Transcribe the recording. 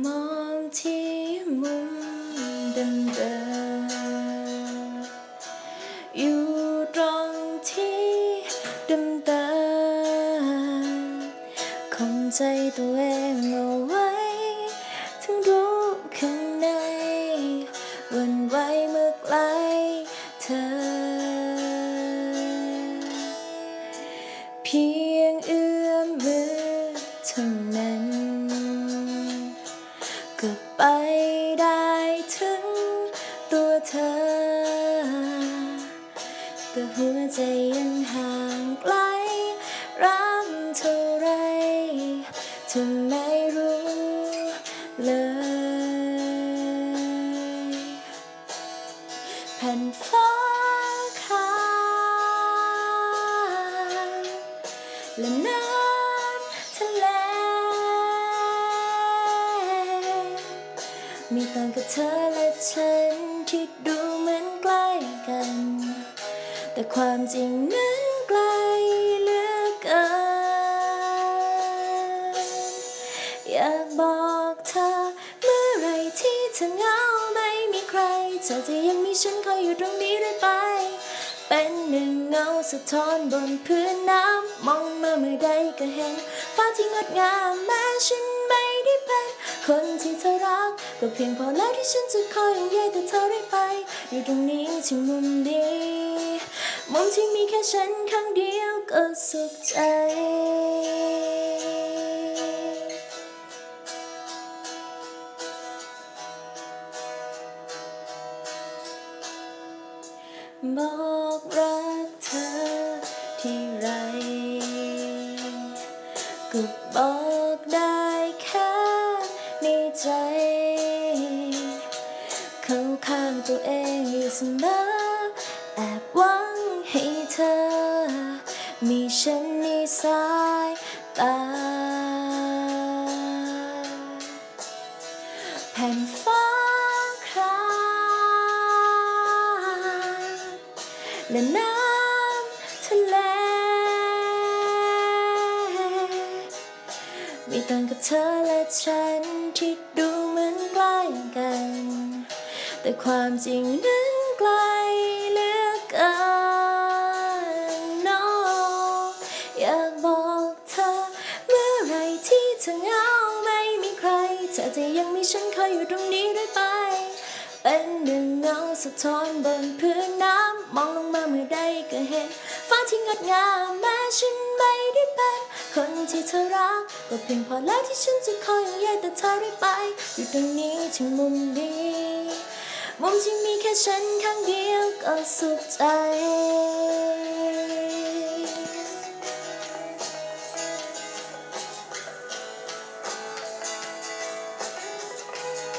มองที่มุมเดิมๆอยู่ตรงที่เดิมๆคงใจตัวเองเอาไว้ถึงรู้ข้างในวันไหวเมื่อไกลเธอ ไปได้ถึงตัวเธอ แต่หัวใจยังห่างไกลรักเท่าไรเธอไม่รู้เลยแผ่นฟ้าขาวและน้ำ มีต่างกับเธอและฉันที่ดูเหมือนใกล้กัน แต่ความจริงนั้นไกลเหลือเกินอยากบอกเธอเมื่อไรที่เธอเหงาไม่มีใครเธอจะยังมีฉันคอยอยู่ตรงนี้เรื่อยไป เป็นหนึ่งเงาสะท้อนบนพื้นน้ำมองมาเมื่อใดก็เห็นฟ้าที่งดงามแม้ฉัน คนที่เธอรัก ก็เพียงพอแล้วที่ฉันจะคอยห่วงใยแต่เธอได้ไป อยู่ตรงนี้ที่มุมดีมุมที่มีแค่ฉันข้างเดียวก็สุขใจบอก มอ แอบหวังให้เธอ มีฉันในสายตาแผ่นฟ้าครามและน้ำทะเล มีต่างกับเธอและฉันที่ดูเหมือนใกล้กัน แต่ความจริงนั้น ไกลเหลือเกิน no อยากบอกเธอ เมื่อไรที่เธอเหงาไม่มีใคร เธอจะยังมีฉันคอยอยู่ตรงนี้เรื่อยไป เป็นหนึ่งเงาสะท้อนบนพื้นน้ำมองลงมาเมื่อใดก็เห็น ฟ้าที่งดงามแม้ฉันไม่ได้เป็นคนที่เธอรักก็เพียงพอแล้วที่ฉันจะคอยห่วงใยแต่เธอได้ไป อยู่ตรงนี้ที่มุมดี มุมที่มีแค่ฉันข้างเดียวก็สุขใจ